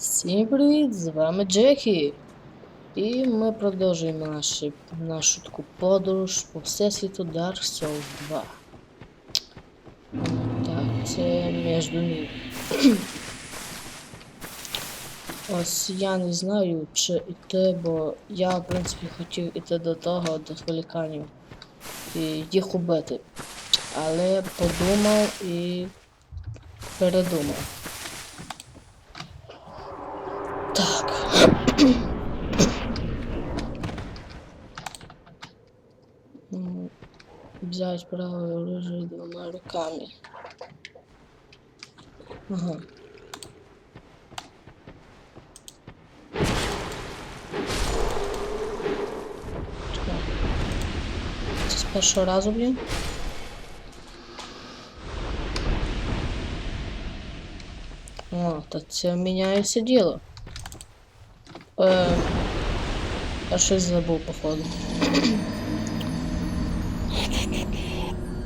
Всім привіт! З вами Джекі. І ми продовжуємо наші, нашу таку подорож по всесвіту Dark Souls 2. Так, це між ними. Ось я не знаю, чи йти, бо я, в принципі, хотів іти до того, до хвиліканів і їх убити. Але подумав і передумав. Так. М, Взять правое оружие двумя руками. Ага. Це з першого разу, блін? О, та це міняється діло. Е, я щось забув, походу.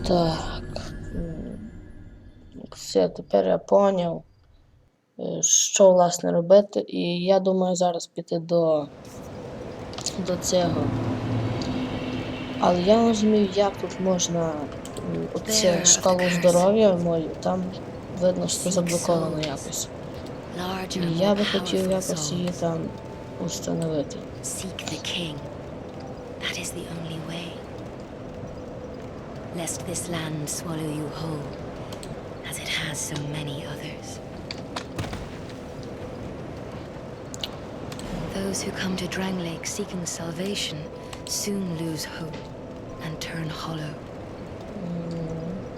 Так. Все, тепер я поняв, е, що власне робити. І я думаю зараз піти до, до цього. Але я не розумію, як тут можна оце шкалу здоров'я мою, там видно, що заблоковано якось. І я би хотів якось її там установити. Lest this land swallow you whole, as it has so many others. Those who come to Drang Lake seeking salvation soon lose hope and turn hollow.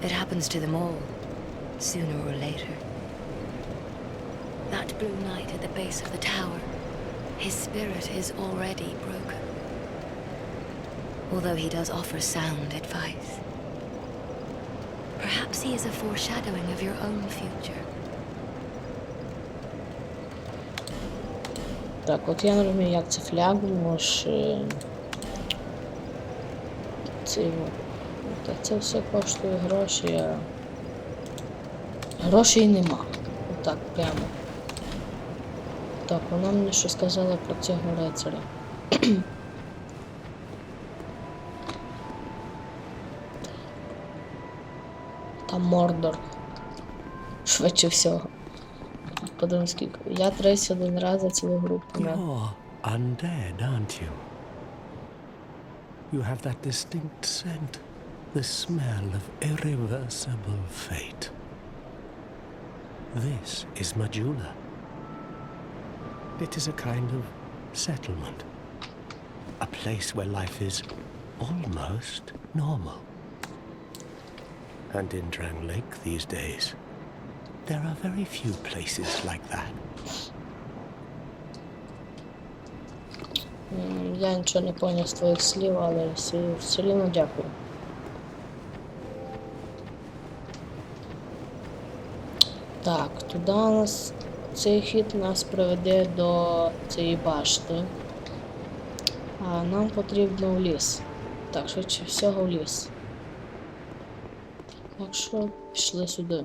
It happens to them all, sooner or later. That blue knight at the base of the tower, his spirit is already broken. Although he does offer sound advice. Perhaps he is a foreshadowing of your own future. Так, от я не розумію, як це флягу може. Це, та це все коштує гроші, грошей нема. Отак прямо. Так, вона мені що сказала про цього рицаря. Там Мордор. Швидше всього. Подивимось, скільки. Я 31 раз за цілу групу. Undead, aren't you? You have that distinct scent, the smell of irreversible fate. This is Majula. It is a kind of settlement, a place where life is almost normal. And in Drang Lake these days, there are very few places like that. Я нічого не поняв з твоїх слів, але все, все рівно дякую. Так, туди нас цей хід нас приведе до цієї башти. А нам потрібно в ліс. Так, швидше всього в ліс. Так що пішли сюди.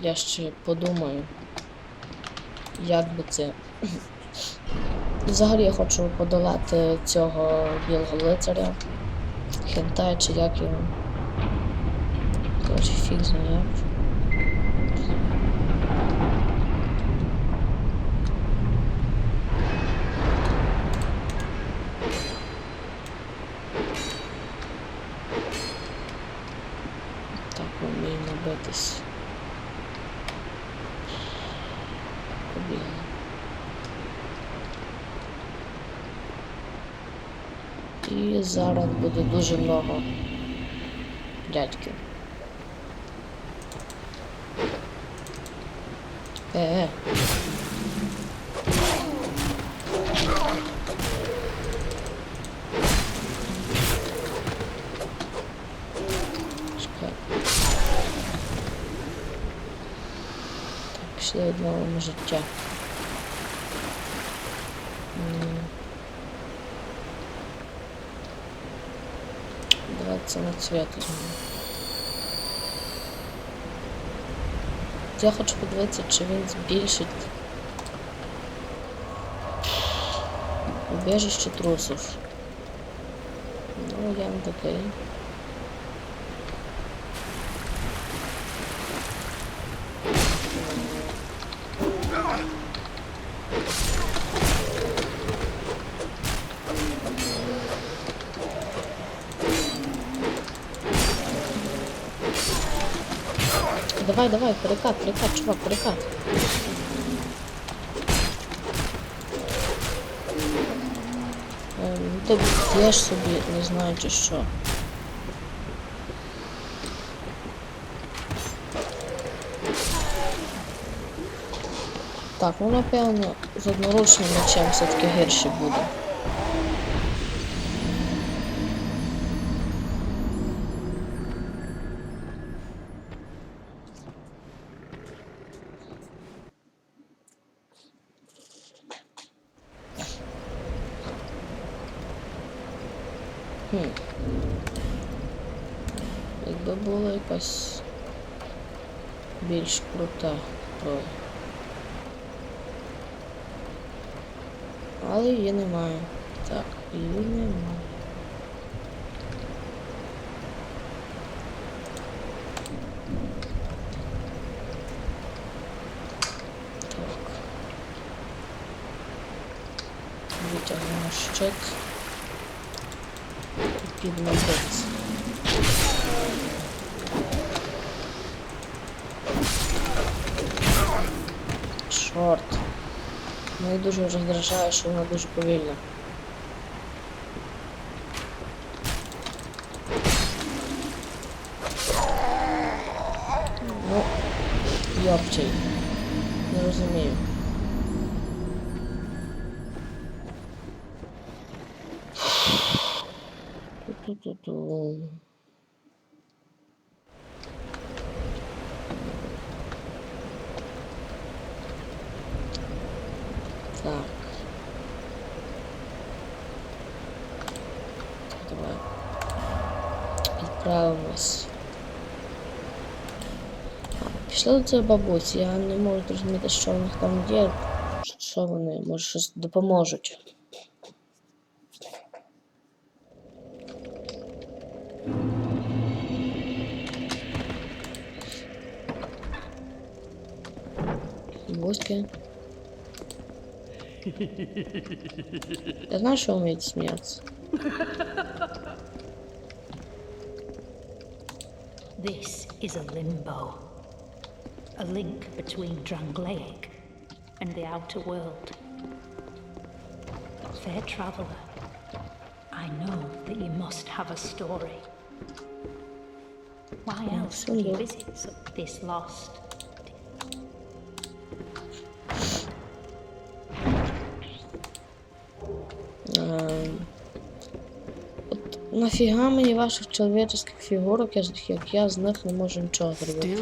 Я ще подумаю як би це. Взагалі я хочу подолати цього білого лицаря. Хентай чи як його. Коротше, фіг знає. Так, набитись. І зараз буде дуже много дядьків. Е. Цвет. я хочу подивитися, чи він збільшить убежище трусів. Ну, я не такий. Давай, перекат, перекат, чувак, перекат. Ем, Ти б'єш собі, не знаю чи що. Так, ну напевно, з одноручним мечем все-таки гірше буде. Хм. Якби була якась більш крута роль. Але її немає. Так, її немає. Так. Витягнемо щит. І підемо битися. Чорт. Мене дуже роздражає, що вона дуже повільна. Ну, йопчий. Не розумію. Так. Давай. Відправимось. А, Пішли до цієї бабусі. Я не можу зрозуміти, що в них там є. Що вони, може, щось допоможуть. Бабуськи. Я знаю, что умеете смеяться. This is a limbo. A link between Drangleic and the outer world. Fair traveler, I know that you must have a story. Why else would you visit so- this lost? От нафіга мені ваших чоловічих фігурок, як я з них не можу нічого зробити.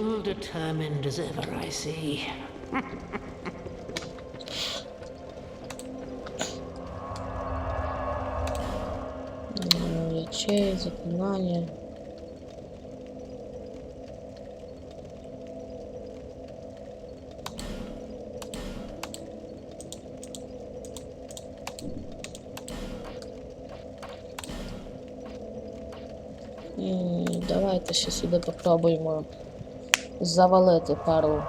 Ячей, заклинання. Давайте ще сюди попробуємо завалити пару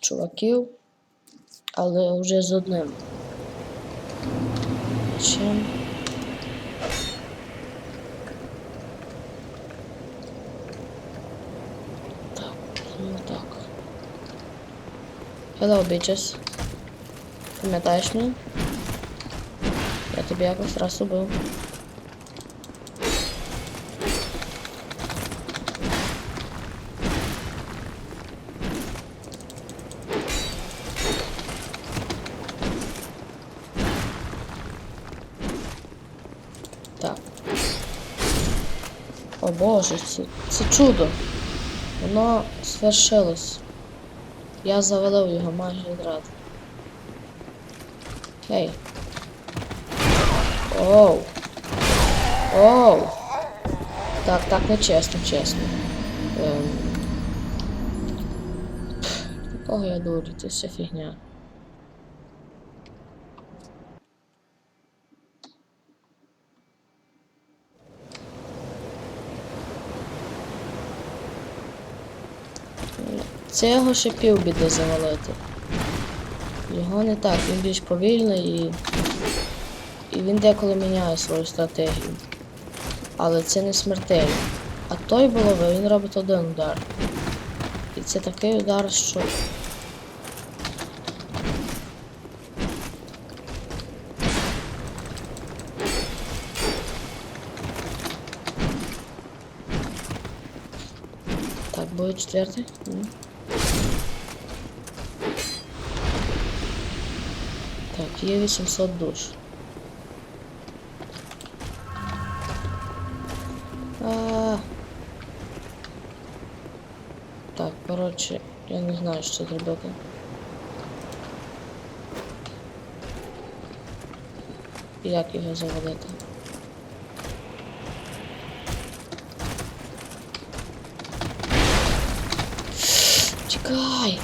чуваків, але вже з одним. Чим? Так, ну так. Hello, bitches. Пам'ятаєш мене? Я тобі якось раз убив. Так. О боже, це, це чудо. Воно свершилось. Я завалив його майже відразу. Гей. Оу. Оу. Так, так, не чесно, чесно. Ем. Кого я дурю? Це все фігня. Цього ще півбіди завалити. Його не так, він більш повільний і. І він деколи міняє свою стратегію. Але це не смертельно. А той було, він робить один удар. І це такий удар, що. Так, буде четвертий? Так, є 800 душ. А... Так, коротше, я не знаю, що зробити. Як його заводити? Чекай!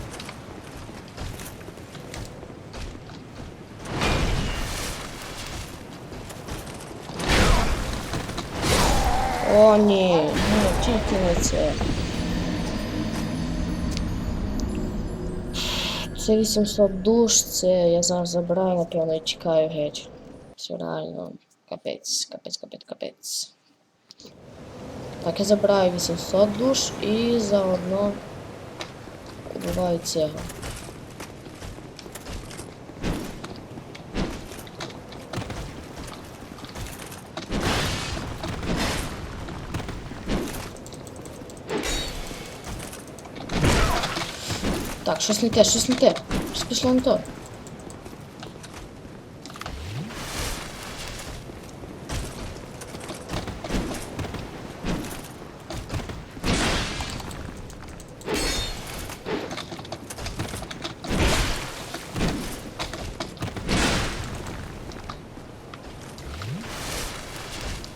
О, ні, ну тільки не це. Це 800 душ, це я зараз забираю, напевно, і чекаю геть. Це реально капець, капець, капець, капець. Так, я забираю 800 душ і заодно убиваю цього. Так, щось не те, щось не те. Щось пішло не то.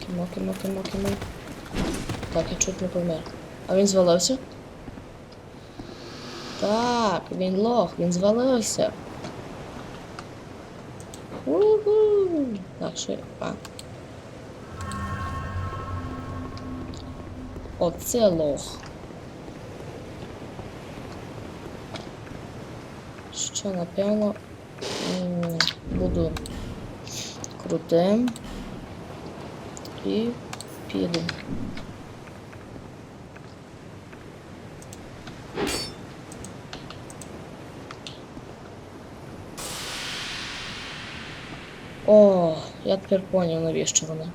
Кімо, кімо, кімо, кімо. Так, я чуть не помер. А він звалився? Так, він лох, він звалився. Уху. Так, що. А. Оце лох. Що, напевно, буду крутим і піду. О, я тепер поняв, навіщо вони.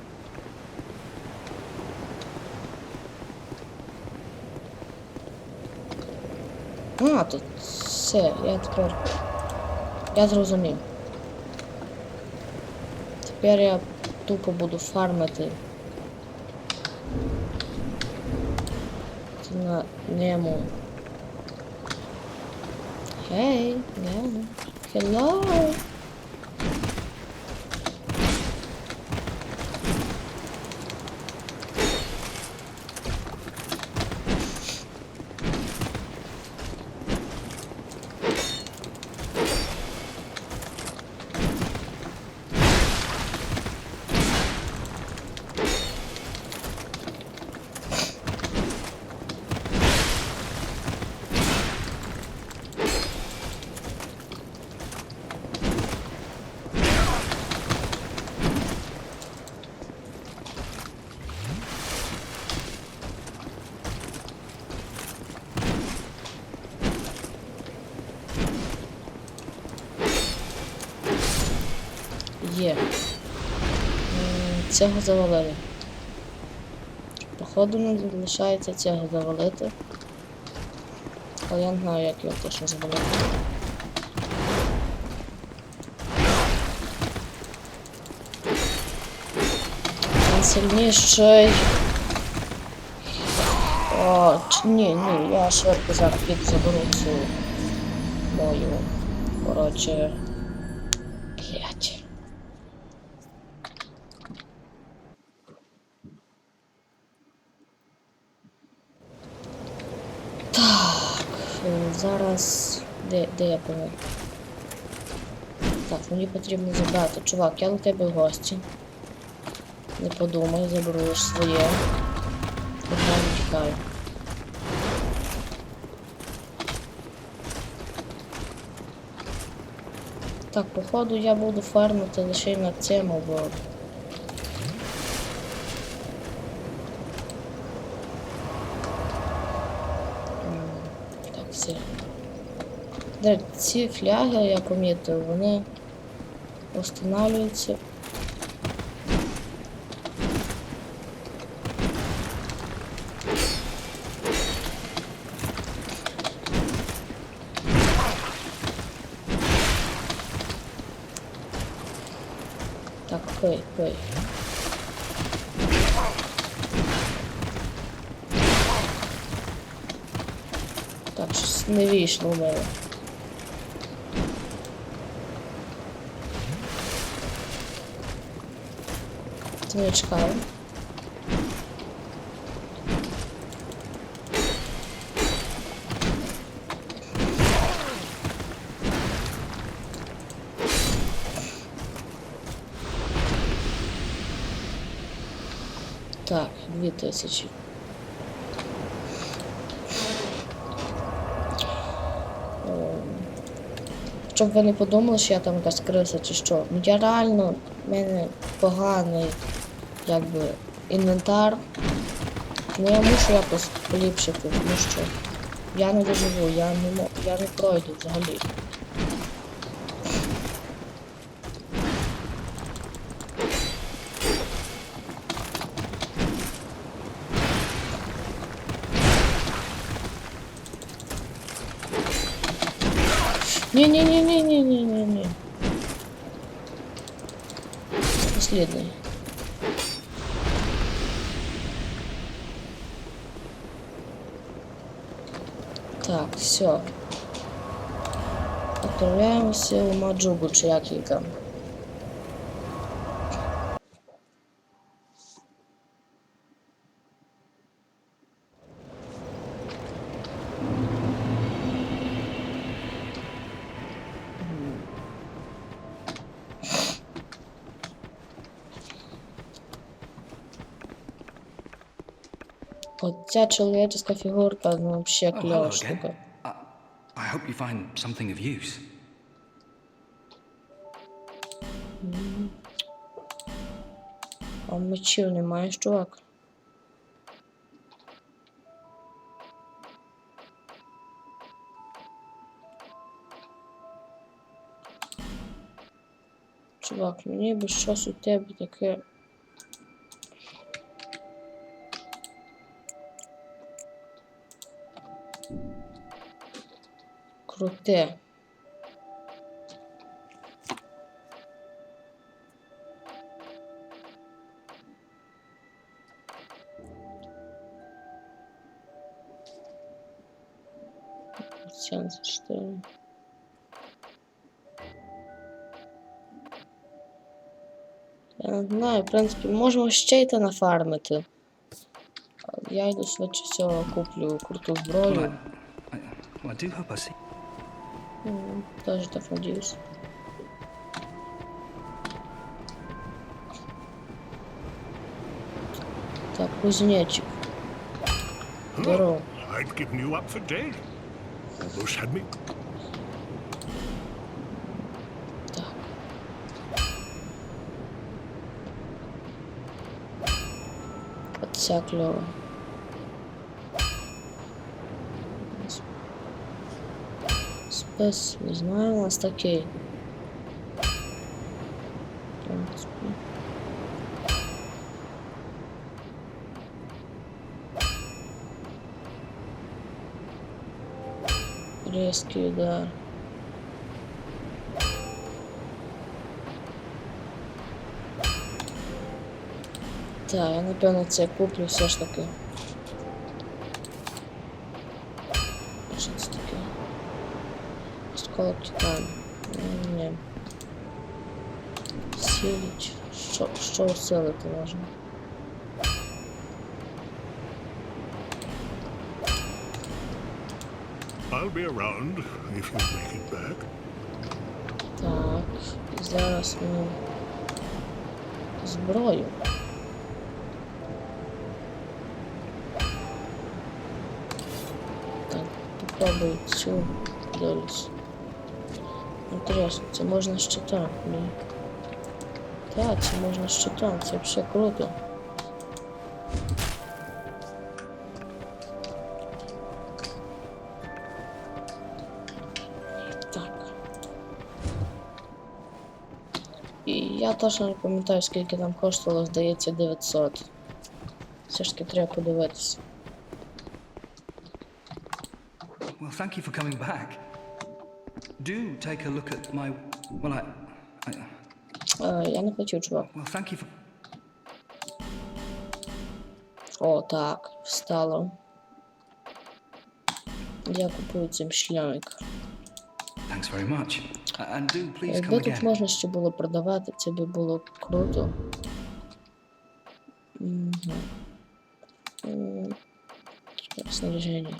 А, тут все, я тепер. Я зрозумів. Тепер я тупо буду фармити. На ньому. Гей, Немо. Hello. Цього завалили. Походу не залишається цього завалити. Але я не знаю, як його точно завалити. Він сильніший. О, ні, ні, я швидко зараз піду заберу цю мою. Коротше. Блять. Так, е, зараз Де, де я помер? Так, мені потрібно забрати. Чувак, я до тебе гості. Не подумай, заберу лиш своє. Одразу тікаю. Так, походу я буду фармити лише на цьому, бо. М, Так, все. До речі, ці фляги, я помітив, вони встановлюються. Так, пий, пий. Так, щось не вийшло в мене. Не. Так, дві тисячі. Ем, Щоб ви не подумали, що я там якась криса чи що. Ну я реально, в мене поганий якби інвентар. Ну я мушу якось поліпшити, тому що я не доживу, я не я не пройду взагалі. Не-не-не-не-не-не-не-не. Последний. Так, все. Отправляемся в Маджугу, чи як її там. От ця чоловіческа фігурка, ну, вообще кльова штука. I, hope you find something of use. А мечів не маєш, чувак? Чувак, мені би щось у тебе таке. Круте. Сенс, что? Я не знаю, в принципі, можемо ще йти нафармити. Я йду швидше всього куплю круту Well, I. I, well, I. Теж так надіюсь. Так, кузнечик. Здорово. I'd given you up for dead. Almost had me. Так. Кльова. Спец, не знаю, у нас такий. Резкий удар. Так, я напевно це куплю все ж таки. Що це? Осколок титану. М, Ні. Сіліч. Що, що усилити можна? I'll be around if you make it back. Так, і зараз ми зброю. Так, попробую цю дивлюсь. Інтересно, це можна щитом? Ні. Так, це можна щитом, це взагалі круто. Так. І я точно не пам'ятаю, скільки там коштувало, здається, 900. Все ж таки треба подивитися. Well, thank you. Do take a look at my. Well, I. I Е, я не хотів, чувак. well, thank you for. О, так, встало. Я купую цим шлямик. Thanks very much. And do please come тут again. можна ще було продавати, це би було круто. Угу. Снаряження.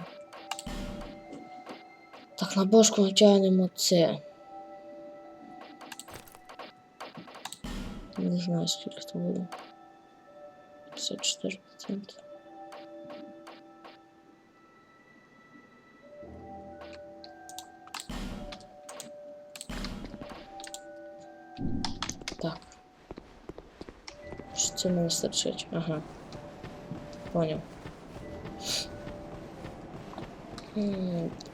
Так, на бошку натягнемо це. Не знаю, скільки це буде. 54%. Так. Що це мені стерчить? Ага. Поняв.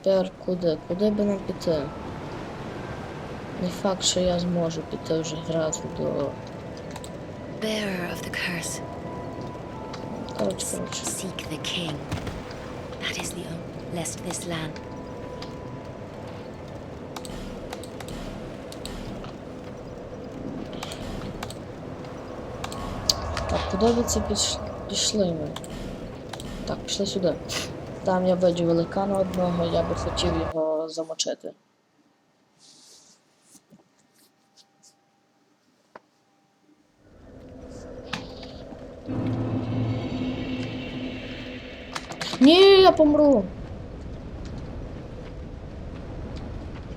Тепер куди? Куди би нам піти? Не факт, що я зможу піти вже зразу до. Bearer of the curse, Коротше, коротше. seek the king. That is the oath, lest this land. Так, куди ви це піш... пішли ми? Так, пішли сюди. Там я бачу великана одного, я би хотів його замочити. Ні, я помру.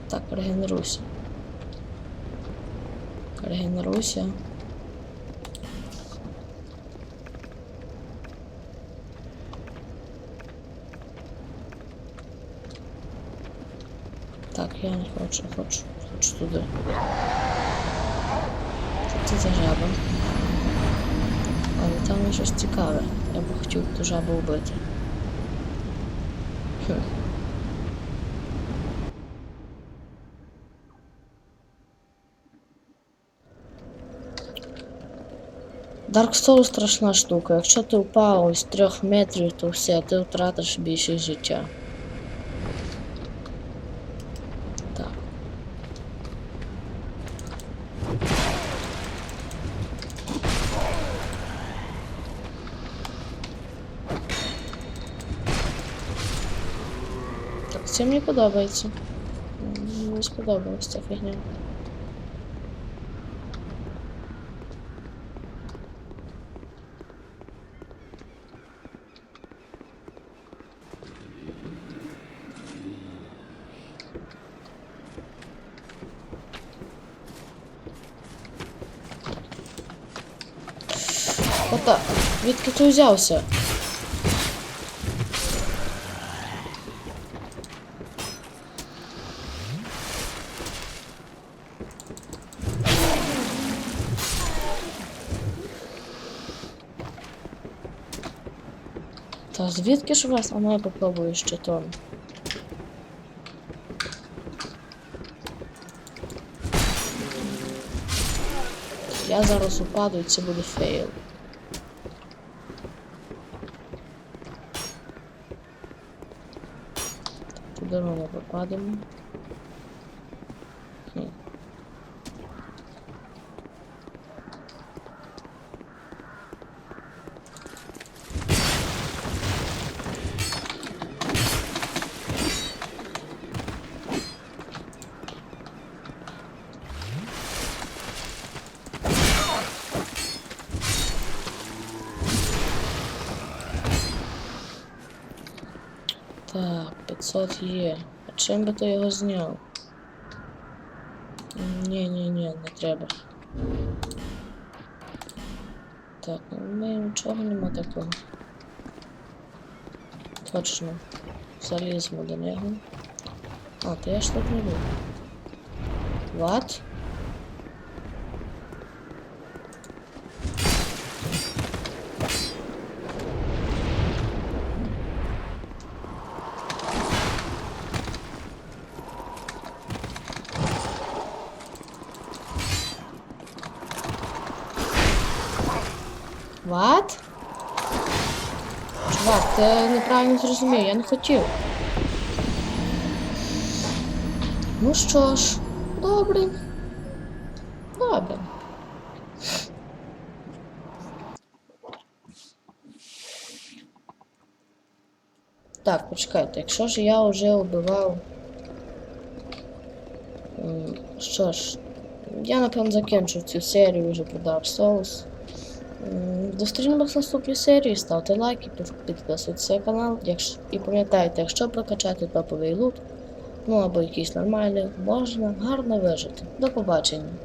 Так, регенеруйся. Регенеруйся. Так, я не хочу, хочу, хочу туди. Це за жаба? Але там є щось цікаве. Я би хотів ту жабу вбити. Хм. Dark Souls страшна штука. Якщо ти впав з трьох метрів, то все, ти втратиш більше життя. Подобається. Мені сподобалась ця фігня. Ота, звідки ти взявся? Та звідки ж у вас? А ну я попробую ще то. Я зараз упаду і це буде фейл. Туди ми не попадемо. 500 є. А чим би ти його зняв? Ні, ні, ні, не треба. Так, ну в мене нічого нема такого. Точно. Залізмо до нього. А, то я ж тут не був. What? What? Чувак, ти неправильно зрозумів, я не хотів. Ну що ж, добре. Добре. Так, почекайте, якщо ж я вже убивав. Що ж, я напевно закінчу цю серію, вже продав соус. М, Зустрінемось в наступній серії, ставте лайки, під- підписуйтесь на канал. Якщо, і пам'ятайте, якщо прокачати топовий лут, ну або якийсь нормальний, можна гарно вижити. До побачення.